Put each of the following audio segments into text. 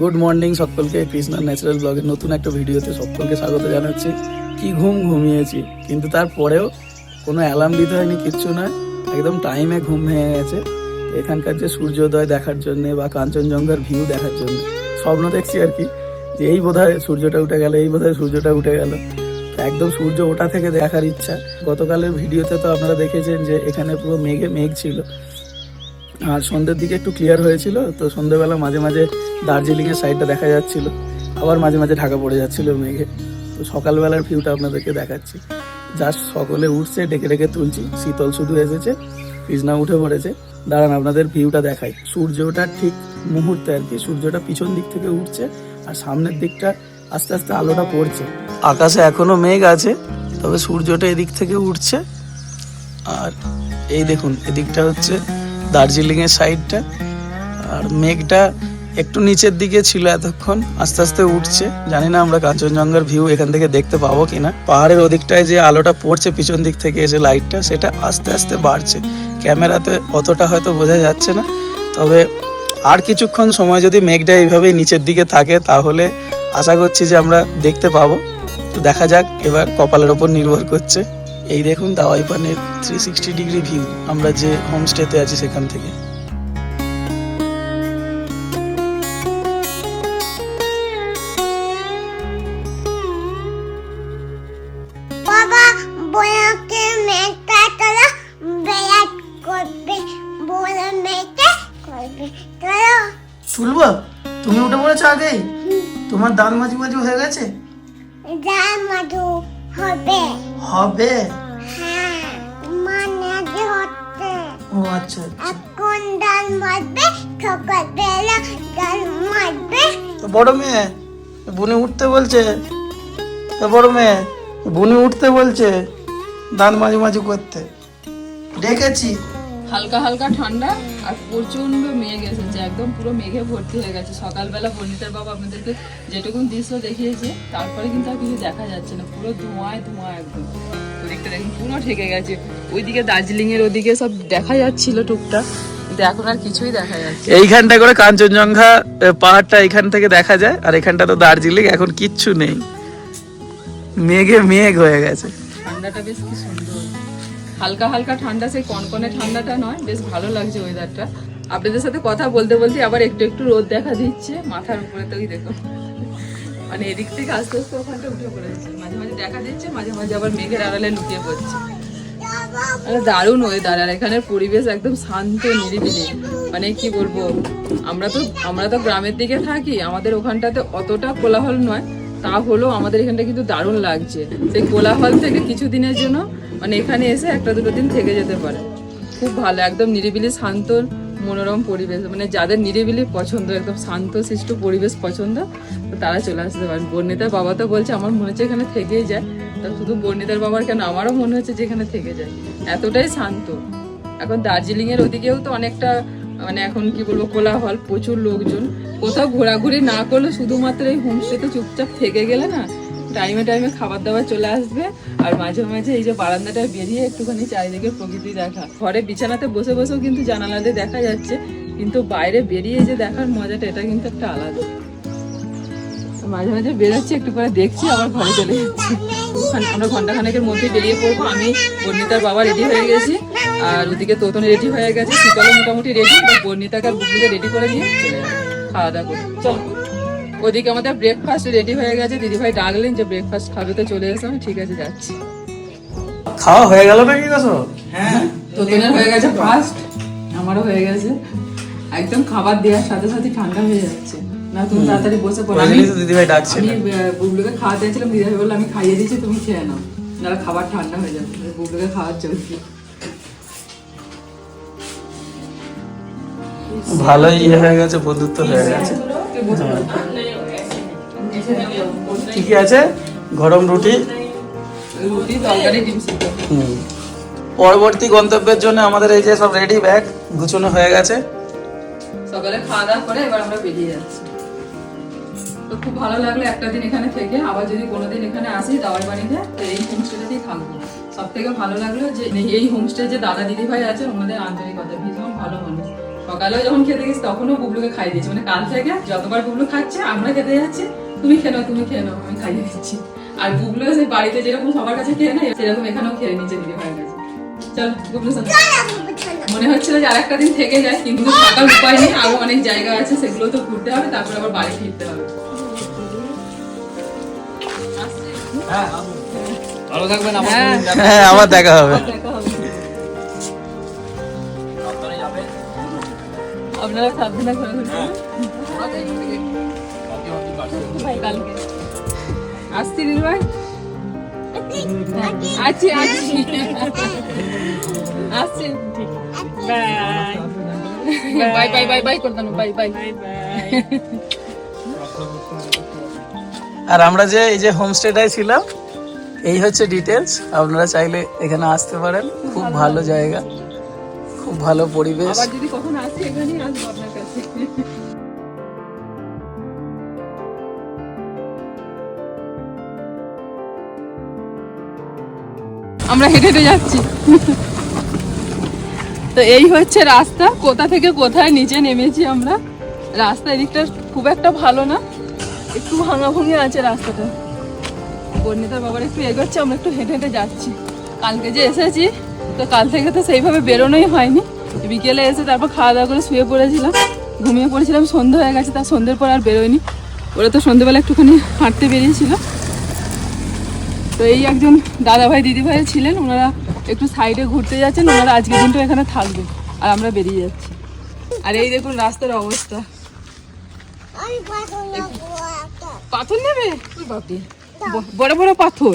Good morning সকলকে। Krishna natural ব্লগের নতুন একটা ভিডিওতে সকলকে স্বাগত জানাচ্ছি। কি ঘুম ঘুমিয়েছি, কিন্তু তারপরেও কোনো অ্যালার্ম দিতে হয়নি, কিচ্ছু না একদম টাইমে ঘুম ভেঙে গেছে। এখানকার যে সূর্যোদয় দেখার জন্য বা কাঞ্চনজঙ্ঘার ভিউ দেখার জন্য, স্বপ্ন দেখছি আর কি যে এই বোধহয় সূর্যটা উঠে গেল, এই বোধহয় সূর্যটা উঠে গেল। একদম সূর্য ওঠা থেকে দেখার ইচ্ছা। গতকালের ভিডিওতে তো আপনারা দেখেছেন যে এখানে পুরো মেঘে, মেঘ ছিল। আর সন্ধ্যের দিকে একটু ক্লিয়ার হয়েছিল, তো সন্ধ্যেবেলা মাঝে মাঝে দার্জিলিং এর সাইডটা দেখা যাচ্ছিল। আবার মাঝে মাঝে ঢাকা পড়ে যাচ্ছিল মেঘে। তো সকালবেলার ভিউটা আপনাদেরকে দেখাচ্ছি। জাস্ট সকলে উঠছে, ডেকে ডেকে তুলছি। শীতল শুধু এসেছে কৃষ্ণা উঠে পড়েছে। দাঁড়ান, আপনাদের ভিউটা দেখাই। সূর্যটা ঠিক মুহূর্তে আর কি, সূর্যটা পিছন দিক থেকে উঠছে আর সামনের দিকটা আস্তে আস্তে আলোটা পড়ছে। আকাশে এখনও মেঘ আছে, তবে সূর্যটা এদিক থেকে উঠছে। আর এই দেখুন, এদিকটা হচ্ছে দার্জিলিং এর সাইডটা। আর মেঘটা একটু নিচের দিকে ছিল এতক্ষণ, আস্তে আস্তে উঠছে। জানি না আমরা কাঞ্চনজঙ্ঘার ভিউ এখান থেকে দেখতে পাবো কিনা। পাহাড়ের ওদিকটায় যে আলোটা পড়ছে, পিছন দিক থেকে এসে লাইটটা সেটা আস্তে আস্তে বাড়ছে। ক্যামেরাতে অতটা হয়তো বোঝা যাচ্ছে না। তবে আর কিছুক্ষণ সময় যদি মেঘটা এইভাবেই নিচের দিকে থাকে, তাহলে আশা করছি যে আমরা দেখতে পাবো। তো দেখা যাক, এবার কপালের ওপর নির্ভর করছে। এই দেখুন দাওয়াই পানের থ্রি সিক্সটি ডিগ্রি ভিউ আমরা যে হোমস্টেতে আছি সেখান থেকে। বলছে বড় মেয়ে, বুনি উঠতে বলছে দাঁত মাঝি মাঝি করতে। ডেকেছি। হালকা হালকা ঠান্ডা আর প্রচণ্ড মেঘ এসেছে, একদম পুরো মেঘে ভর্তি হয়ে গেছে। সকালবেলা বর্ণিতার বাবা আপনাদেরকে যেটুকুন দৃশ্য দেখিয়েছে, তারপরে কিন্তু আর কিছু দেখা যাচ্ছে না, পুরো ধোঁয়ায় ধোঁয়া একদম। ওদিকটা দেখুন, পুরো ঠেকে গেছে। ওইদিকে দার্জিলিং এর ওদিকে সব দেখা যাচ্ছিল টুকটাক। কিন্তু এখন আর কিছুই দেখা যাচ্ছে। এইখানটা করে কাঞ্চনজঙ্ঘা পাহাড়টা এখান থেকে দেখা যায় আর এখানটা তো দার্জিলিং এখন কিচ্ছু নেই। মেঘে মেঘ হয়ে গেছে। ঠান্ডাটা বেশ কি সুন্দর। হালকা হালকা ঠান্ডা সেই কনকনে ঠান্ডাটা নয় বেশ ভালো লাগছে ওয়েদারটা আপনাদের সাথে কথা বলতে বলতে আবার একটু একটু রোদ দেখা দিচ্ছে মাথার উপরে তো ওই দেখো। মানে এদিক থেকে আস্তে আস্তে ওখানটা উঠে পড়েছে। মাঝে মাঝে দেখা দিচ্ছে মাঝে মাঝে আবার মেঘের আড়ালে লুকিয়ে পড়ছে। দারুণ ওয়েদার আর এখানের পরিবেশ একদম শান্ত, নিরিবিলি। মানে কি বলব, আমরা তো আমরা তো গ্রামের দিকে থাকি, আমাদের ওখানটাতে অতটা কোলাহল নয়, তা হলেও আমাদের এখানটা কিন্তু দারুণ লাগছে। সেই কোলাহল থেকে কিছু দিনের জন্য মানে এখানে এসে একটা দুটো দিন থেকে যেতে পারে। খুব ভালো, একদম নিরিবিলি, শান্ত, মনোরম পরিবেশ। মানে যাদের নিরিবিলি পছন্দ, একদম শান্ত, সৃষ্ট পরিবেশ পছন্দ, তারা চলে আসতে পারেন। বর্ণিতার বাবা তো বলছে, আমার মনে হচ্ছে এখানে থেকেই যায়। তা শুধু বর্ণিতার বাবার কেন? আমারও মনে হচ্ছে যে এখানে থেকে যায়। এতটাই শান্ত। এখন দার্জিলিং এর ওদিকেও তো অনেকটা মানে এখন কি বলব, কোলাহল, প্রচুর লোকজন। কোথাও ঘোরাঘুরি না করলে শুধুমাত্র এই হোমস্টেতে চুপচাপ থেকে গেলে না টাইমে টাইমে খাবার দাবার চলে আসবে। আর মাঝে মাঝে এই যে বারান্দাটা বেরিয়ে একটুখানি চারিদিকে প্রকৃতি দেখা। ঘরে বিছানাতে বসে বসেও কিন্তু জানালা দিয়ে দেখা যাচ্ছে, কিন্তু বাইরে বেরিয়ে যে দেখার মজাটা, এটা কিন্তু একটা আলাদা। মাঝে মাঝে বেরোচ্ছি, একটু করে দেখছি, আবার ঘরে চলে যাচ্ছি। আমরা ঘণ্টা খানেকের মধ্যে বেরিয়ে পড়ব। আমি বর্ণিতার বাবা রেডি হয়ে গেছি। আর ওদিকে তোতন রেডি হয়ে গেছে। শীতলও মোটামুটি রেডি বর্ণিতাকে আর বুকলিকে রেডি করে নিয়ে চলে খাওয়া দাওয়া করে। চল। ওদিকে আমাদের ব্রেকফাস্ট রেডি হয়ে গেছে। দিদিভাই ডাকলেন যে ব্রেকফাস্ট খাবে তো চলে এসো। আমি ঠিক আছে যাচ্ছি। খাওয়া হয়ে গেল নাকি কসো হ্যাঁ তোতনের হয়ে গেছে ফার্স্ট আমারও হয়ে গেছে। একদম খাবার দেওয়ার সাথে সাথে ঠান্ডা হয়ে যাচ্ছে। না তুমি তাড়াতাড়ি বসে পড়ো। আমি দিদিভাই ডাকছে। আমি বুবলুকে খাওয়াতে চাইছিলাম দিদিভাই বলল আমি খাইয়ে দিচ্ছি তুমি খেয়ে নাও। নাহলে খাবার ঠান্ডা হয়ে যাবে। বুবলুকে খাওয়ার চলছে ভালোই ইয়ে হয়ে গেছে বন্ধুত্ব হয়ে গেছে। কি আছে গরম রুটি। রুটি তরকারি ডিম সিদ্ধ। হুম। পরবর্তী গন্তব্যের জন্য আমাদের এই যে সব রেডি ব্যাগ গুছানো হয়ে গেছে। সকালে খাওয়া দাওয়া করে এবার আমরা বেরিয়ে যাচ্ছি। তো খুব ভালো লাগল একটা দিন এখানে থেকে। আবার যদি কোনোদিন এখানে আসি দাওয়ার বাড়িতে, তো এই হোমস্টেতেই থাকব। সব থেকে ভালো লাগল যে এই হোমস্টে যে দাদা দিদি ভাই আছে, ওনাদের আন্তরিকতা। ভীষণ ভালো মানুষ। সকালেও যখন খেতে গেছি, তখনও বুবলুকে খাইয়ে দিয়েছি। মানে কাল থেকে যতবার বুবলু খাচ্ছে, আমরা খেতে যাচ্ছি, তুমি নাও তুমি খেয়ে নাও আমি খাইয়ে দিচ্ছি। আর বুবলু সেই বাড়িতে যেরকম সবার কাছে খেয়ে নেয়, সেরকম এখানেও খেয়ে নিচ্ছে দিদি ভাইয়ের কাছে। মনে হচ্ছিল যে আরেকটা দিন থেকে যায়, কিন্তু থাকার উপায় নেই, আরও অনেক জায়গা আছে, সেগুলো তো ঘুরতে হবে, তারপর আবার বাড়ি ফিরতে হবে। ভালো থাকবেন আমার হ্যাঁ। হ্যাঁ আবার দেখা হবে। আপনারা সাবধানে করে কালকে আসছি ভাই। আছি আছি। আসছি। বাই। বাই। বাই বাই করে দাও বাই বাই। আর আমরা যে এই যে হোমস্টেটায় ছিলাম এই হচ্ছে ডিটেলস আপনারা চাইলে এখানে আসতে পারেন। খুব ভালো। জায়গা। খুব ভালো পরিবেশ। যদি কখন আসছি এখানেই আসব আপনার কাছে। আমরা হেঁটে হেঁটে যাচ্ছি। তো এই হচ্ছে রাস্তা। কোথা থেকে কোথায় নিচে নেমেছি আমরা। রাস্তা এদিকটা খুব একটা ভালো না। একটু ভাঙা ভুঙি আছে রাস্তাটা। বর্ণিতার বাবার একটু এগোচ্ছে আমরা একটু হেঁটে হেঁটে যাচ্ছি। কালকে যে এসেছি তো কাল থেকে তো সেইভাবে বেরোনোই হয়নি। বিকেলে এসে তারপর খাওয়া দাওয়া করে শুয়ে পড়েছিলাম। ঘুমিয়ে পড়েছিলাম সন্ধ্যা হয়ে গেছে তার সন্ধ্যের পর আর বেরোয়নি। ওরা তো সন্ধ্যেবেলা একটুখানি হাঁটতে বেরিয়েছিল। তো এই একজন দাদাভাই দিদিভাই ছিলেন ওনারা একটু সাইডে ঘুরতে যাচ্ছেন ওনারা আজকের দিনটা এখানে থাকবে আর আমরা বেরিয়ে যাচ্ছি। আর এই দেখুন রাস্তার অবস্থা। পাথর নেব? বাপরে। বড় বড় পাথর?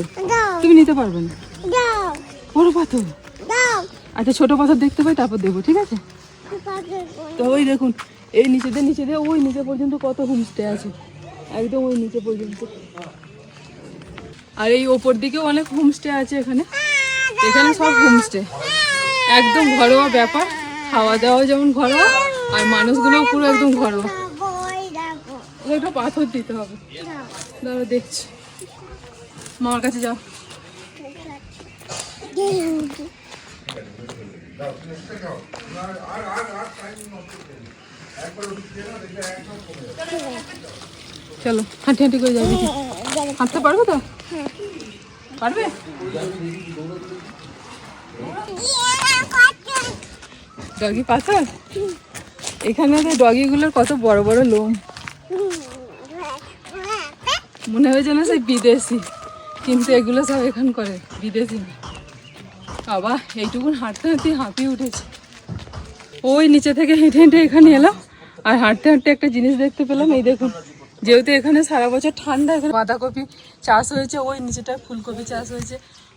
তুমি নিতে পারবে না। বড় পাথর? আচ্ছা ছোট পাথর দেখতে পাই তারপর দেবো ঠিক আছে? তো ওই দেখুন এই নিচে দিয়ে নিচে দিয়ে ওই নিচে পর্যন্ত কত হোমস্টে আছে। একদম ওই নিচে পর্যন্ত। আর এই ওপর দিকেও অনেক হোমস্টে আছে এখানে। এখানে সব হোমস্টে একদম ঘরোয়া ব্যাপার। খাওয়া দাওয়া যেমন ঘরোয়া আর মানুষগুলোও পুরো একদম ঘরোয়া। একটা পাথর দিতে হবে। দাঁড়া দেখছি। মামার কাছে যাও। চলো, হাঁটি হাঁটি করে যাবি হাঁটতে পারবে তো? পারবে? ডগি পাথর? এখানে ডগিগুলোর কত বড় বড় লোম। মনে হয় যেন সেই বিদেশি, কিন্তু এগুলো সব এখান করে বিদেশি বাবা, এইটুকুন হাঁটতে হাঁটতে হাঁপিয়ে উঠেছে। ওই নিচে থেকে হেঁটে হেঁটে এখানে এলাম, আর হাঁটতে হাঁটতে একটা জিনিস দেখতে পেলাম, এই দেখুন, যেহেতু এখানে সারা বছর ঠান্ডা, এখানে বাঁধাকপি চাষ হয়েছে, ওই নিচেটায় ফুলকপি চাষ হয়েছে।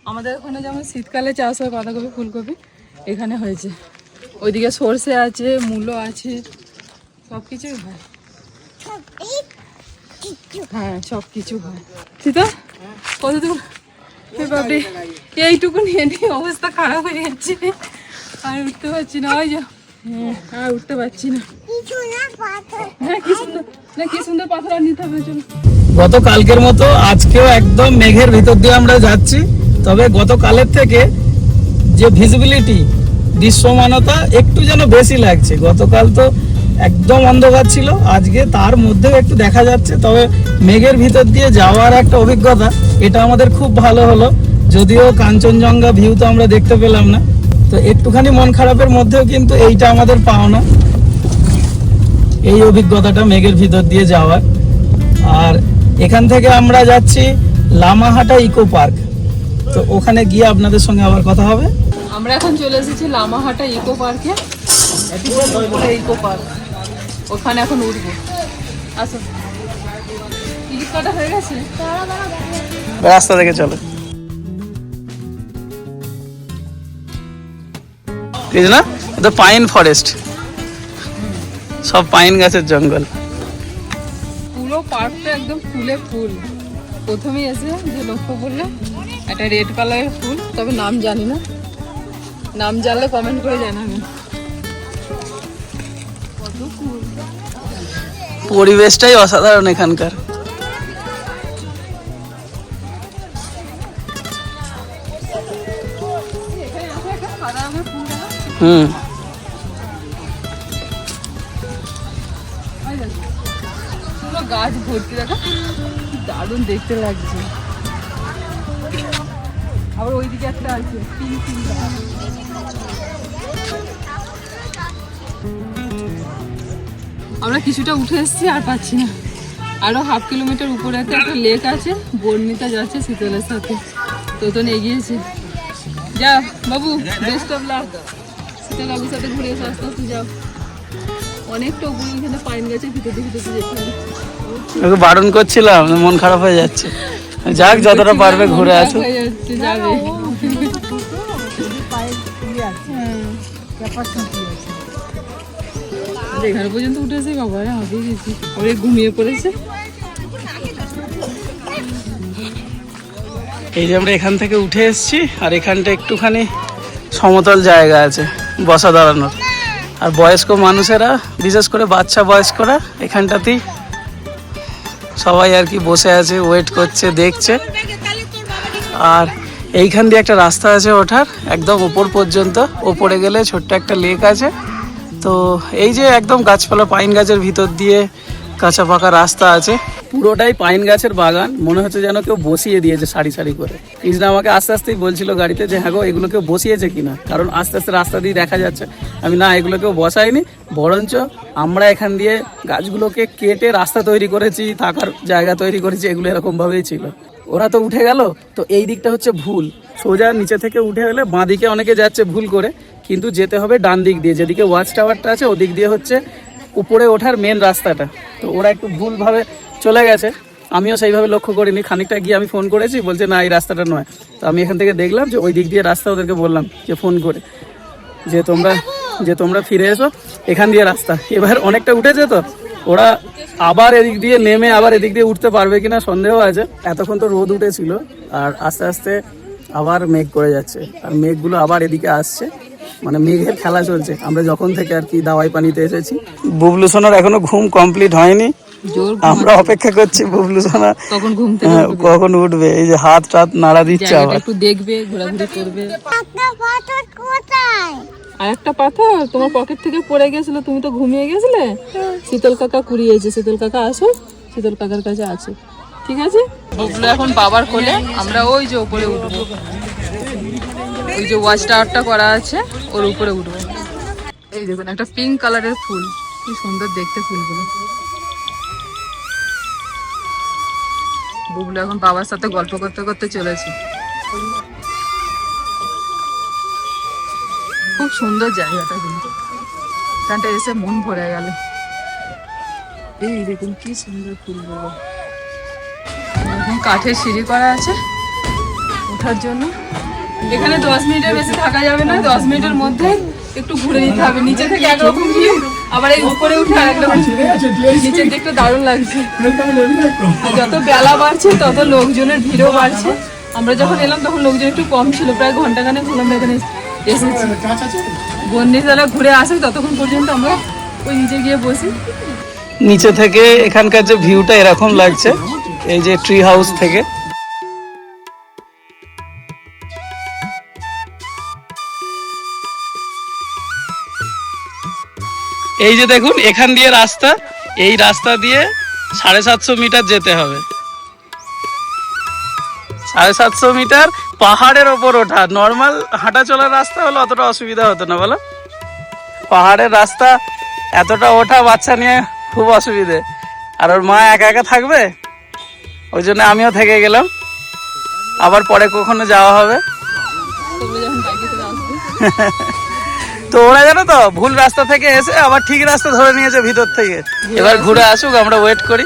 আমাদের ওখানে যেমন শীতকালে চাষ হয় বাঁধাকপি, ফুলকপি, এখানে হয়েছে। ওইদিকে সর্ষে আছে, মূলো আছে সব কিছুই হয় হ্যাঁ সব কিছু হয়। সীতা কত দূর বাপরে এইটুকু নিয়ে নিয়ে অবস্থা খারাপ হয়ে যাচ্ছে। আর উঠতে পারছি না ওই যা হ্যাঁ উঠতে পারছি না। হ্যাঁ কি সুন্দর না কি সুন্দর পাথর আর নিতে হবে চলো। গতকালকের মতো আজকেও একদম মেঘের ভিতর দিয়ে আমরা যাচ্ছি তবে গতকালের থেকে যে ভিজিবিলিটি দৃশ্যমানতা একটু যেন বেশি লাগছে। গতকাল তো একদম অন্ধকার ছিল। আজকে তার মধ্যেও একটু দেখা যাচ্ছে তবে মেঘের ভিতর দিয়ে যাওয়ার একটা অভিজ্ঞতা এটা আমাদের খুব ভালো হলো। যদিও কাঞ্চনজঙ্ঘা ভিউ তো আমরা দেখতে পেলাম না। তো একটুখানি মন খারাপের মধ্যেও কিন্তু এইটা আমাদের পাওনা। এই অভিজ্ঞতাটা মেঘের ভিতর দিয়ে যাওয়ার। আর এখান থেকে আমরা যাচ্ছি লামাহাটা ইকো পার্ক। তো ওখানে গিয়ে আপনাদের সঙ্গে আবার কথা হবে। আমরা এখন চলে এসেছি লামাহাটা ইকো পার্কে। Eco park. ওখানে এখন উঠবো। আসো। টিকিট কাটা হয়ে গেছে? রাস্তা থেকে চলো। না এটা পাইন ফরেস্ট সব পাইন গাছের জঙ্গল। পুরো পার্কটা একদম ফুলে ফুল। প্রথমেই এসে যে লক্ষ্য করলে একটা রেড কালারের ফুল তবে নাম জানি না। নাম জানলে কমেন্ট করে জানাবেন পরিবেশটাই অসাধারণ এখানকার। হুম। গাছ ভর্তি, দেখো। দারুণ দেখতে লাগছে। আবার ওইদিকে একটা আছে, তিন তিনটা আমরা কিছুটা উঠে এসেছি আর পাচ্ছি না আরও হাফ কিলোমিটার উপরে একটা একটা লেক আছে বর্ণিতা যাচ্ছে শীতলের সাথে তোতন এগিয়েছে যা বাবু বেস্ট অফ লাক শীতল বাবুর সাথে ঘুরে এসে আস্তে আস্তে যাও অনেকটা উপরে এখানে পাইন গাছের ভিতর যেতে হবে। ওকে বারণ করছিলাম মন খারাপ হয়ে যাচ্ছে যাক যতটা পারবে ঘুরে মন আসো হয়ে যাবে এখানে পর্যন্ত উঠেছে, বাবা ওরে ঘুমিয়ে পড়েছে। এই যে আমরা এখান থেকে উঠে এসেছি, আর এখানটা একটুখানি সমতল জায়গা আছে, বসা দাঁড়ানোর। আর বয়স্ক মানুষেরা, বিশেষ করে বাচ্চা বয়স্করা, এখানটাতেই সবাই আর কি বসে আছে ওয়েট করছে, দেখছে। আর এইখান দিয়ে একটা রাস্তা আছে ওঠার, একদম ওপর পর্যন্ত, ওপরে গেলে ছোট্ট একটা লেক আছে। তো এই যে একদম গাছপালা পাইন গাছের ভিতর দিয়ে কাঁচা পাকা রাস্তা আছে। পুরোটাই পাইন গাছের বাগান। মনে হচ্ছে যেন কেউ বসিয়ে দিয়েছে সারি সারি করে। কৃষ্ণা আমাকে আস্তে আস্তেই বলছিল গাড়িতে যে হ্যাঁ গো, এগুলো কেউ বসিয়েছে কিনা? কারণ আস্তে আস্তে রাস্তা দিয়ে দেখা যাচ্ছে। আমি, না, এগুলো কেউ বসাইনি বরঞ্চ আমরা এখান দিয়ে গাছগুলোকে কেটে রাস্তা তৈরি করেছি, থাকার জায়গা তৈরি করেছি, এগুলো এরকমভাবেই ছিল। ওরা তো উঠে গেল। তো এই দিকটা হচ্ছে ভুল। সোজা নিচে থেকে উঠে গেলে বাঁ দিকে অনেকে যাচ্ছে ভুল করে। কিন্তু যেতে হবে ডান দিক দিয়ে। যেদিকে ওয়াচ টাওয়ারটা আছে, ওদিক দিয়ে হচ্ছে উপরে ওঠার মেন রাস্তাটা। তো ওরা একটু ভুলভাবে চলে গেছে। আমিও সেইভাবে লক্ষ্য করিনি। খানিকটা গিয়ে আমি ফোন করেছি, বলছে, না, এই রাস্তাটা নয়। তো আমি এখান থেকে দেখলাম যে ওই দিক দিয়ে রাস্তা ওদেরকে বললাম যে ফোন করে যে তোমরা যে তোমরা ফিরে এসো। এখান দিয়ে রাস্তা। এবার অনেকটা উঠেছে তো। ওরা আবার এদিক দিয়ে নেমে আবার এদিক দিয়ে উঠতে পারবে কিনা সন্দেহ আছে। এতক্ষণ তো রোদ উঠেছিল। আর আস্তে আস্তে আবার মেঘ করে যাচ্ছে। আর মেঘগুলো আবার এদিকে আসছে। মানে মেঘের খেলা চলছে। আমরা যখন থেকে আর কি দাওয়াই পানিতে এসেছি। বুবলু সোনার এখনও ঘুম কমপ্লিট হয়নি। আমরা অপেক্ষা করছি বুবলু সোনা। তখন ঘুম থেকে হ্যাঁ, কখন উঠবে? এই যে হাত টাত নাড়া দিচ্ছে আবার। একটু দেখবে ঘোরাঘুরি করবে। আর একটা পাথর তোমার পকেট থেকে পড়ে গেছিল তুমি তো ঘুমিয়ে গেছিলে? শীতল কাকা কুড়িয়েছে শীতল কাকা আসো শীতল কাকার কাছে আছে ঠিক আছে? বুবলু এখন বাবার কোলে আমরা ওই যে উপরে উঠবো। ওই যে ওয়াচ টাওয়ারটা করা আছে, ওর উপরে উঠবো। এই দেখুন, একটা পিঙ্ক কালারের ফুল। কি সুন্দর দেখতে ফুলগুলো। বুবলু এখন বাবার সাথে গল্প করতে করতে চলেছে। খুব সুন্দর জায়গাটা কিন্তু। এখানটা এসে মন ভরে গেল। এই দেখুন, কি সুন্দর ফুলগুলো। কাঠের সিঁড়ি করা আছে ওঠার জন্য। এখানে দশ মিনিটের বেশি থাকা যাবে না দশ মিনিটের মধ্যে একটু ঘুরে নিতে হবে। নিচে থেকে একরকম ভিউ আবার এই উপরে উঠে আরেকরকম নিচের দিকটা দারুণ লাগছে। আর যত বেলা বাড়ছে তত লোকজনের ভিড়ও বাড়ছে। আমরা যখন এলাম তখন লোকজন একটু কম ছিল প্রায় ঘণ্টা খানেক হলাম এখানে এসেছি। বন্দিশালা ঘুরে আসে ততক্ষণ পর্যন্ত আমরা ওই নিচে গিয়ে বসি। নিচে থেকে এখানকার যে ভিউটা এরকম লাগছে এই যে ট্রি হাউস থেকে। এই যে দেখুন এখান দিয়ে রাস্তা এই রাস্তা দিয়ে সাড়ে সাতশো মিটার যেতে হবে। সাড়ে সাতশো মিটার পাহাড়ের ওপর ওঠা। নর্মাল হাঁটা চলার রাস্তা হলে অতটা অসুবিধা হতো না বলো? পাহাড়ের রাস্তা এতটা ওঠা বাচ্চা নিয়ে খুব অসুবিধে। আর ওর মা একা একা থাকবে? ওই জন্য আমিও থেকে গেলাম। আবার পরে কখনো যাওয়া হবে। তো ওরা জানো তো ভুল রাস্তা থেকে এসে আবার ঠিক রাস্তা ধরে নিয়েছে ভিতর থেকে। এবার ঘুরে আসুক আমরা ওয়েট করি।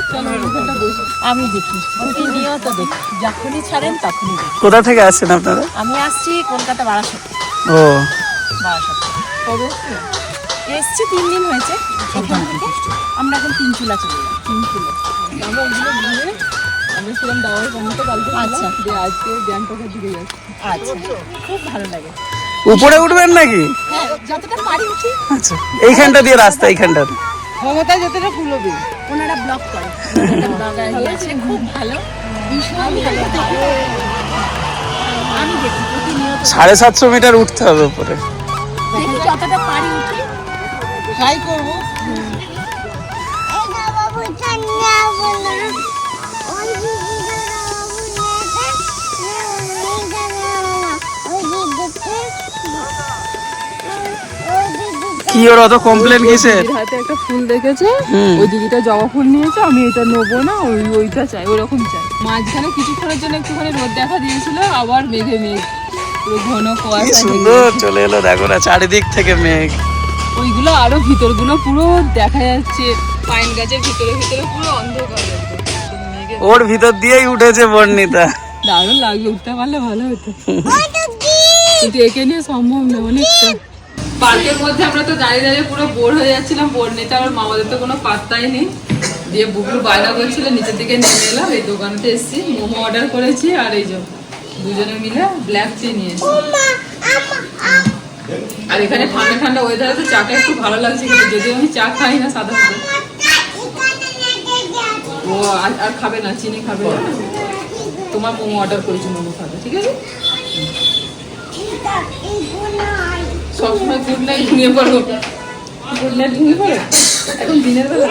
আমি দেখি। প্রতিনিয়ত দেখি। যখনই ছাড়েন তখনই দেখি। কোথা থেকে আসছেন আপনারা? আমি আসছি কলকাতা বারাসাত। ও। বারাসাত। কবে এসছি তিন দিন হয়েছে। থেকে আমরা এখন তিন চুলা চলে যাই। তিন চুলা আমরা ওগুলো ঘুরে আমরা ছিলাম দাওয়ার কালকে আচ্ছা। আচ্ছা আজকে গ্যাংটকের দিকে যাচ্ছি। আচ্ছা। খুব ভালো লাগে। উপরে উঠবেন নাকি? হ্যাঁ যতটা পারি উঠি আচ্ছা এইখানটা দিয়ে রাস্তা এইখানটা। ক্ষমতা যতটা কুলবে ওনারা ব্লক করে। খুব ভালো। ভীষণ ভালো। আমি দেখি সাড়ে সাতশো মিটার উঠতে হবে উপরে। যতটা পারি উঠি। ট্রাই করব। বাবু কি ওর অত কমপ্লেন কিসের? হাতে একটা ফুল দেখেছে ওই দিদিটা জবা ফুল নিয়েছে আমি এটা নেব না ওই ওইটা চাই ওরকম চাই। মাঝখানে কিছুক্ষণের জন্য একটুখানি রোদ দেখা দিয়েছিল আবার মেঘে মেঘ পুরো ঘন কুয়াশা সুন্দর চলে এলো দেখো না চারিদিক থেকে মেঘ। ওইগুলো আরও ভিতরগুলো পুরো দেখা যাচ্ছে পাইন গাছের ভিতরে ভিতরে পুরো অন্ধকার ওর ভিতর দিয়েই উঠেছে বর্ণিতা। দারুণ লাগল উঠতে পারলে ভালো হতো। কিন্তু একে নিয়ে সম্ভব না অনেকটা পার্কের মধ্যে আমরা তো দাঁড়িয়ে দাঁড়িয়ে পুরো বোর হয়ে যাচ্ছিলাম বোর নিতে আমার মামাদের তো কোনো পাত্তাই নেই। দিয়ে বুবলু বায়না করছিল নিচের দিকে নেমে এলাম এই দোকানতে এসেছি মোমো অর্ডার করেছি আর এই যে দুজনে মিলে ব্ল্যাক চি নিয়েছি আর এখানে ঠান্ডা ঠান্ডা ওয়েদারে তো চাটা একটু ভালো লাগছে কিন্তু যদিও আমি চা খাই না সাদা ও আর আর খাবে না চিনি খাবে না। তোমার মোমো অর্ডার করেছি মোমো খাবে ঠিক আছে? সবসময় গুড নাইট ঘুমিয়ে পড়ো। গুড নাইট ঘুমিয়ে পড়ো? এখন দিনের বেলা?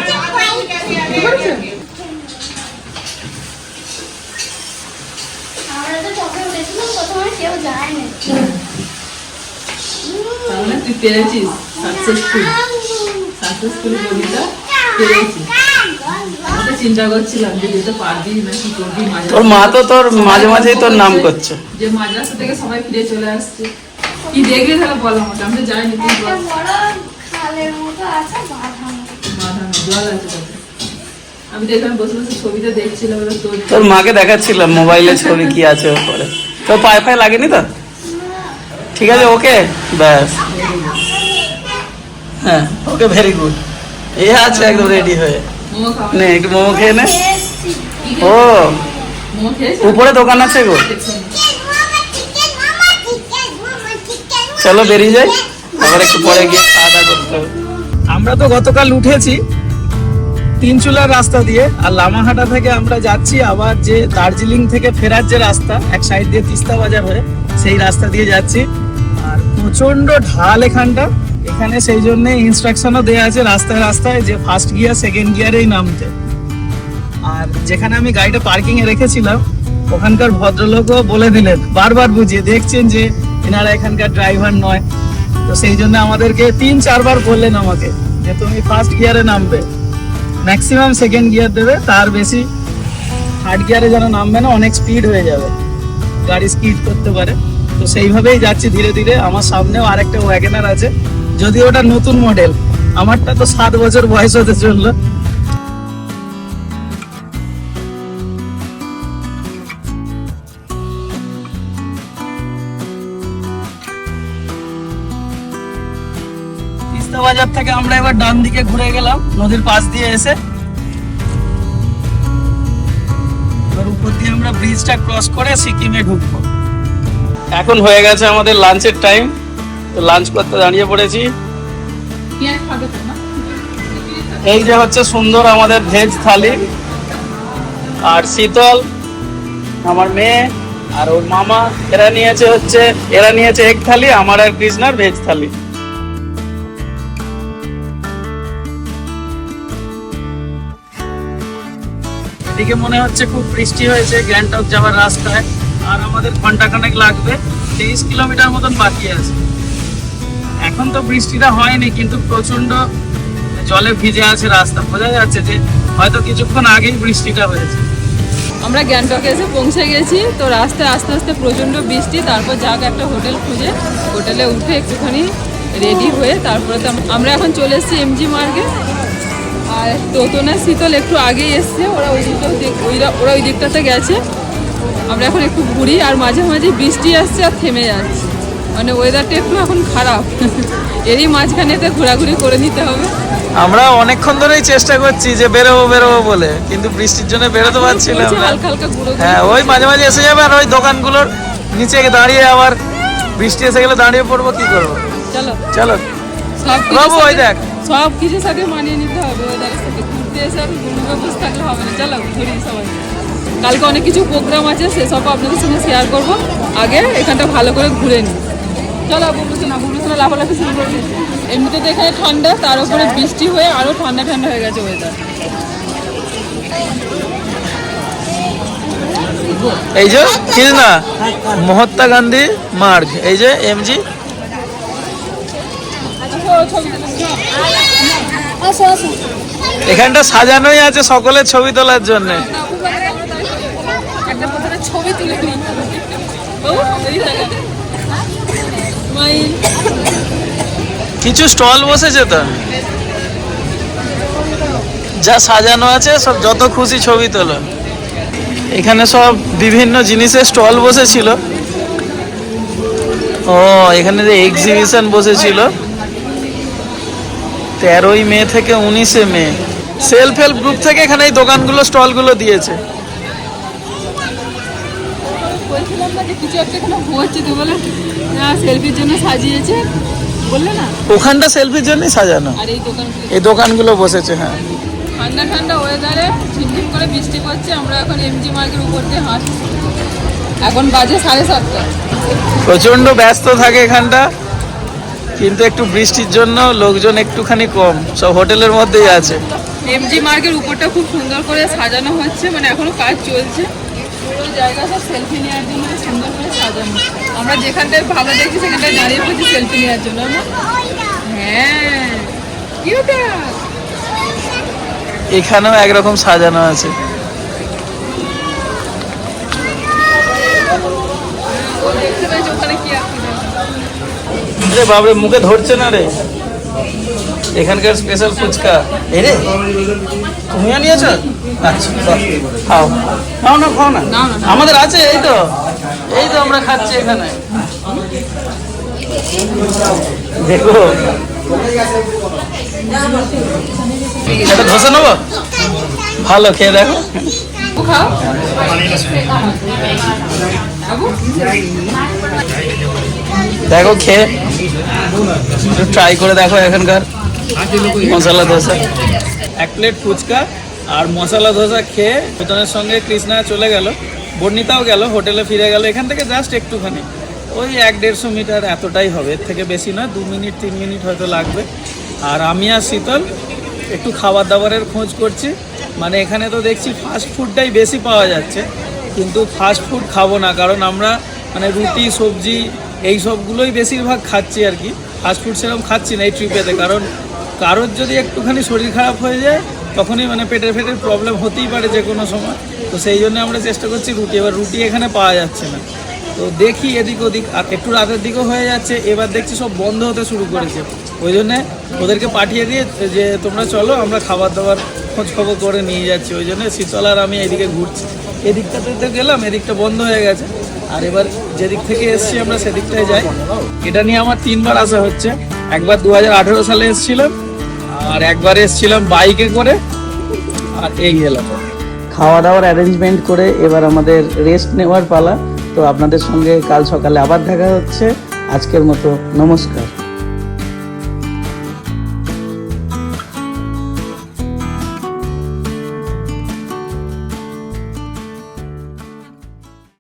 তুই পেরেছিস সাকসেসফুল সাকসেসফুলি কবিতা পেরেছিস। আমি তো চিন্তা করছিলাম যে যেতে পারবি না কি করবি তোর মা তো তোর মাঝে মাঝেই তোর নাম করছে। যে মাঝ রাস্তা থেকে সবাই ফিরে চলে আসছে। কি দেখলে তাহলে বল আমাকে? আমি তো যাইনি তুই বল। বড় খালের মতো আছে বাঁধানো। মাথা জল আছে আমি তো এখানে বসে বসে ছবিটা দেখছিলাম তোর মাকে দেখাচ্ছিলাম মোবাইলে ছবি কি আছে ওপরে তোর পায়ে ফায়ে লাগেনি তো? ঠিক আছে ওকে? ব্যাস। হ্যাঁ ওকে ভেরি গুড এই আছে একদম রেডি হয়ে। নে একটু মোমো খেয়ে নে। ও উপরে দোকান আছে গো। চলো বেরিয়ে যাই, আবার একটু পরে গিয়ে খাওয়া দাওয়া করতে হবে। আমরা তো গতকাল উঠেছি তিন চুলার রাস্তা দিয়ে, আর লামাহাটা থেকে আমরা যাচ্ছি আবার যে দার্জিলিং থেকে ফেরার যে রাস্তা, এক সাইড দিয়ে তিস্তা বাজার হয়ে, সেই রাস্তা দিয়ে যাচ্ছি। আর প্রচণ্ড ঢাল এখানটা। এখানে সেই জন্য ইনস্ট্রাকশনও দেওয়া আছে রাস্তায় রাস্তায় যে ফার্স্ট গিয়ার সেকেন্ড গিয়ারেই নামতে। আর যেখানে আমি গাড়িটা পার্কিং এ রেখেছিলাম, ওখানকার ভদ্রলোকও বলে দিলেন, বারবার বুঝিয়ে, দেখছেন যে এনারা এখানকার ড্রাইভার নয়। তো সেই জন্য আমাদেরকে তিন, চারবার বললেন আমাকে যে, তুমি ফার্স্ট গিয়ারে নামবে। ম্যাক্সিমাম সেকেন্ড গিয়ার দেবে, তার বেশি থার্ড গিয়ারে যেন নামবে না, অনেক স্পিড হয়ে যাবে। গাড়ি স্পিড করতে পারে। তো সেইভাবেই যাচ্ছি ধীরে ধীরে। আমার সামনেও আরেকটা ওয়াগেনার আছে। যদি ওটা নতুন মডেল আমারটা তো সাত বছর বয়স হতে চলল। আমরা এবার ডান দিকে ঘুরে গেলাম, নদীর পাশ দিয়ে এসে। এবার উপর দিয়ে আমরা ব্রিজটা ক্রস করে সিকিমে ঢুকবো। এখন হয়ে গেছে আমাদের লাঞ্চের টাইম তো লাঞ্চ করতে দাঁড়িয়ে পড়েছি। এই যে হচ্ছে সুন্দর আমাদের ভেজ থালি। আর শীতল, আমার মেয়ে আর ওর মামা। এরা নিয়েছে হচ্ছে, এরা নিয়েছে এক থালি, আমার আর কৃষ্ণার ভেজ থালি। এদিকে মনে হচ্ছে খুব বৃষ্টি হয়েছে, গ্যাংটক যাওয়ার রাস্তায়, আর আমাদের ঘন্টাখানেক লাগবে, তেইশ কিলোমিটার মতন বাকি আছে। এখন তো বৃষ্টিটা হয়নি, কিন্তু প্রচণ্ড জলে ভিজে আছে রাস্তা। বোঝা যাচ্ছে যে হয়তো কিছুক্ষণ আগেই বৃষ্টিটা হয়েছে। আমরা গ্যাংটকে এসে পৌঁছে গেছি, তো রাস্তায় আস্তে আস্তে প্রচণ্ড বৃষ্টি, তারপর যাক একটা হোটেল খুঁজে। হোটেলে উঠে একটুখানি রেডি হয়ে তারপরে আমরা এখন চলে এসেছি এমজি মার্গে আর শীতল একটু আগেই এসছে ওরা ওই দিকটা ওইরা ওরা ওই দিকটাতে গেছে। আমরা এখন একটু ঘুরি আর মাঝে মাঝে বৃষ্টি আসছে আর থেমে যাচ্ছে। মানে ওয়েদারটা একটু এখন খারাপ। এরই মাঝখানেতে ঘোরাঘুরি করে নিতে হবে। আমরা অনেকক্ষণ ধরেই চেষ্টা করছি যে বেরোবো বেরোবো বলে। কিন্তু বৃষ্টির জন্য বেরোতে পারছিলাম হ্যাঁ ওই মাঝে মাঝে এসে যাবে আর ওই দোকানগুলোর নিচে দাঁড়িয়ে আবার বৃষ্টি এসে গেলে দাঁড়িয়ে পড়ব কি করব? চলো। চলো। বাবু, ওই দেখ। সব কিছুর সাথে মানিয়ে নিতে হবে ওয়েদারের সাথে। ঘুরতে এসে আর ঘুরবে বসে থাকলে হবে না। চলো, ঘুরি সবাই। কালকে অনেক কিছু প্রোগ্রাম আছে, সেসব আপনাদের সঙ্গে শেয়ার করব। আগে এখানটা ভালো করে ঘুরে নিই। চলো বুবলুসোনা বুবলুসোনা লাফালাফি শুরু করবি এমনিতে এখানে ঠান্ডা, তার উপরে বৃষ্টি হয়ে আরও ঠান্ডা ঠান্ডা হয়ে গেছে ওয়েদার এই যে, কি না? মহাত্মা গান্ধী মার্গ। এই যে এমজি এখানটা সাজানোই আছে সকলের ছবি তোলার জন্য। ছবি তুলে। কিছু স্টল বসেছে তো? যা সাজানো আছে সব যত খুশি ছবি তোলো। এখানে সব বিভিন্ন জিনিসের স্টল বসেছিল। ও এখানে যে এক্সিবিশন বসেছিল। তেরোই মে থেকে উনিশে মে। সেলফ হেল্প গ্রুপ থেকে এখানে এই দোকানগুলো স্টলগুলো দিয়েছে। সেলফির জন্য ওখানটা সেলফির জন্যই সাজানো। এই এই দোকানগুলো বসেছে হ্যাঁ। ঠান্ডা ঠান্ডা ওয়েদারে ঝিমঝিম করে বৃষ্টি পড়ছে আমরা এখন এমজি মার্কের উপর দিয়ে হাঁটছি। এখন বাজে সাড়ে সাতটা। প্রচণ্ড ব্যস্ত থাকে এখানটা। কিন্তু একটু বৃষ্টির জন্য লোকজন একটুখানি কম। সব হোটেলের মধ্যেই আছে। এমজি মার্কের উপরটা খুব সুন্দর করে সাজানো হচ্ছে মানে এখনও কাজ চলছে। পুরো জায়গা সব সেলফি নেওয়ার জন্য সুন্দর করে সাজানো আমরা যেখানটায় ভালো দেখছি সেখানটায় দাঁড়িয়ে পড়ছি সেলফি নেওয়ার জন্য। হ্যাঁ এখানেও একরকম সাজানো আছে। ওখানে কি আছে? রে বাবরে মুখে ধরছে না রে। এখানকার স্পেশাল ফুচকা। এই রে। তুমিও নিয়েছো আচ্ছা খাও। খাও না খাও না। আমাদের আছে এই তো। এই তো আমরা খাচ্ছি এখানে। দেখো। এটা ধসে নেব? ভালো খেয়ে দেখো। ও খাও। বাবু দেখো খেয়ে একটু ট্রাই করে দেখো এখানকার মশলা ধোসা। এক প্লেট ফুচকা আর মশলা ধোসা খেয়ে বেতনের সঙ্গে কৃষ্ণা চলে গেল। বর্ণিতাও গেল, হোটেলে ফিরে গেল। এখান থেকে জাস্ট একটুখানি। ওই এক দেড়শো মিটার এতটাই হবে। এর থেকে বেশি না দু মিনিট, তিন মিনিট হয়তো লাগবে। আর আমি আর শীতল একটু খাবার দাবারের খোঁজ করছি। মানে এখানে তো দেখছি ফাস্ট ফুডটাই বেশি পাওয়া যাচ্ছে। কিন্তু ফাস্ট ফুড খাব না। কারণ আমরা মানে রুটি, সবজি, এই সবগুলোই বেশিরভাগ খাচ্ছি আর কি। ফাস্ট ফুড সেরকম খাচ্ছি না এই ট্রিপেতে কারণ কারোর যদি একটুখানি শরীর খারাপ হয়ে যায়, তখনই মানে পেটের ফেটের প্রবলেম হতেই পারে যে কোনো সময়। তো সেই জন্য আমরা চেষ্টা করছি রুটি। এবার রুটি এখানে পাওয়া যাচ্ছে না। তো দেখি এদিক ওদিক, আর একটু রাতের দিকেও হয়ে যাচ্ছে। এবার দেখছি সব বন্ধ হতে শুরু করেছে। ওই জন্যে ওদেরকে পাঠিয়ে দিয়ে যে, তোমরা চলো, আমরা খাবার দাবার খোঁজ খবর করে নিয়ে যাচ্ছি। ওই জন্য শীতল আর আমি এদিকে ঘুরছি। এদিকটাতে তো গেলাম, এদিকটা বন্ধ হয়ে গেছে। আর এবার যেদিক থেকে এসছি আমরা সেদিকটাই যাই। এটা নিয়ে আমার তিনবার আসা হচ্ছে। একবার দু হাজার আঠেরো সালে এসেছিলাম, আর একবার এসেছিলাম বাইকে করে, আর এই এলাকা খাওয়া দাওয়ার অ্যারেঞ্জমেন্ট করে এবার আমাদের রেস্ট নেওয়ার পালা। তো আপনাদের সঙ্গে কাল সকালে আবার দেখা হচ্ছে। আজকের মতো নমস্কার।